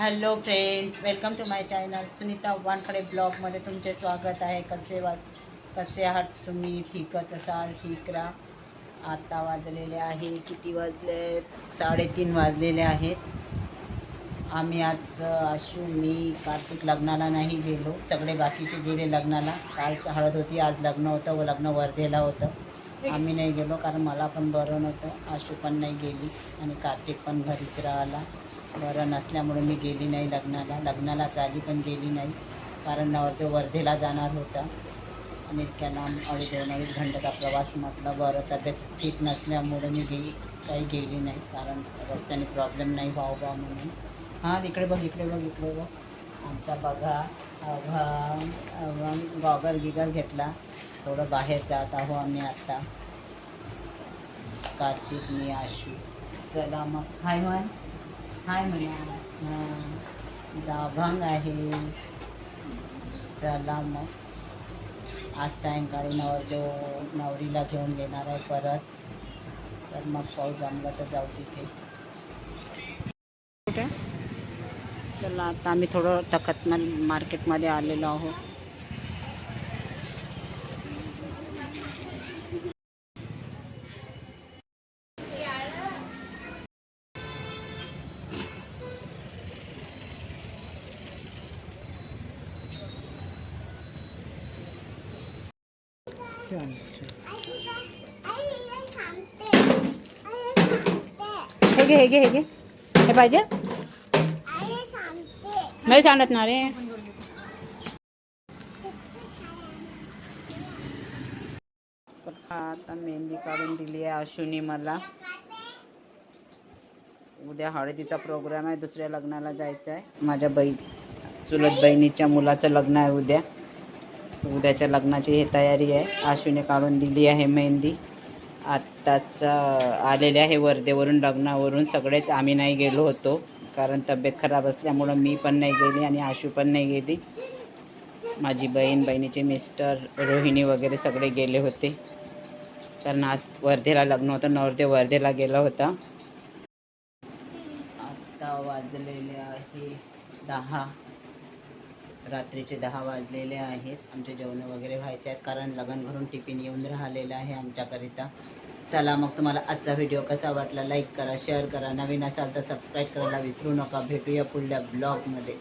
Hello friends welcome to my channel. Sunita Wankhade ब्लॉगमध्ये तुमचे स्वागत आहे. कसे वा कसे आहात तुम्ही? ठीकच असाल? ठीक राहा आता वाजलेले आहे. किती वाजले? साडेतीन वाजलेले आहेत. आम्ही आज आशू मी कार्तिक लग्नाला नाही गेलो. सगळे बाकीचे गेले लग्नाला. काल हळद होती आज लग्न होतं व लग्न वर्धेला होतं. आम्ही नाही गेलो कारण मला पण बरं नव्हतं. आशू पण नाही गेली आणि कार्तिक पण घरीच राहिला. बरं नसल्यामुळे मी गेली नाही लग्नाला. लग्नाला चाली पण गेली नाही. कारण नवरदेव वर्धेला जाणार होता. आणि इतक्या लांब अडीच दोन अडीच घंट्याचा प्रवास म्हटलं बरं तब्येत ठीक नसल्यामुळे मी गेली काही गेली नाही कारण रस्त्याने प्रॉब्लेम नाही व्हावं बा म्हणून हां इकडे बघ इकडे बघ इकडे बघ आमचा बघा अभंग अभंग गॉगल गिगल घेतला थोडं बाहेर जात आहो आम्ही आत्ता कार्तिक मी आशू चला मग हाय माय हाय म्हणा जाभांग आहे. चला मग. आज सायंकाळी नवरदेव नवरीला घेऊन येणार आहे परत. तर मग पाऊस जमला तर जाऊ तिथे. कुठे? चला आता आम्ही थोडं तखतमल मार्केटमध्ये आलेलो आहोत. हे घे हे घे हे घे. हे पाहिजे? नाही सांगत ना रे. आता मेहंदी काढून दिली आहे अश्विनी मला. उद्या हळदीचा प्रोग्राम आहे दुसऱ्या लग्नाला जायचं आहे माझ्या बहीण चुलत बहिणीच्या मुलाचं लग्न आहे उद्या. उद्याच्या लग्नाची ही तयारी आहे. आशूने काढून दिली आहे मेहंदी. आत्ताच आलेले आहे वर्धेवरून लग्नावरून. सगळेच आम्ही नाही गेलो होतो. कारण तब्येत खराब असल्यामुळं मी पण नाही गेली आणि आशू पण नाही गेली. माझी बहीण बहिणीचे मिस्टर रोहिणी वगैरे सगळे गेले होते. कारण आज वर्धेला लग्न होतं. नवरदेव वर्धेला गेला होता. आत्ता वाजलेले आहे दहा. रात्रीचे दहा वाजलेले आहेत. आमचे जेवण वगैरे व्हायचे आहेत. कारण लगन भरून टिफिन येऊन राहिलेलं आहे आमच्याकरिता. चला मग तुम्हाला आजचा व्हिडिओ कसा वाटला? लाईक करा शेअर करा. नवीन असाल तर सबस्क्राईब करायला विसरू नका. भेटूया पुढल्या ब्लॉगमध्ये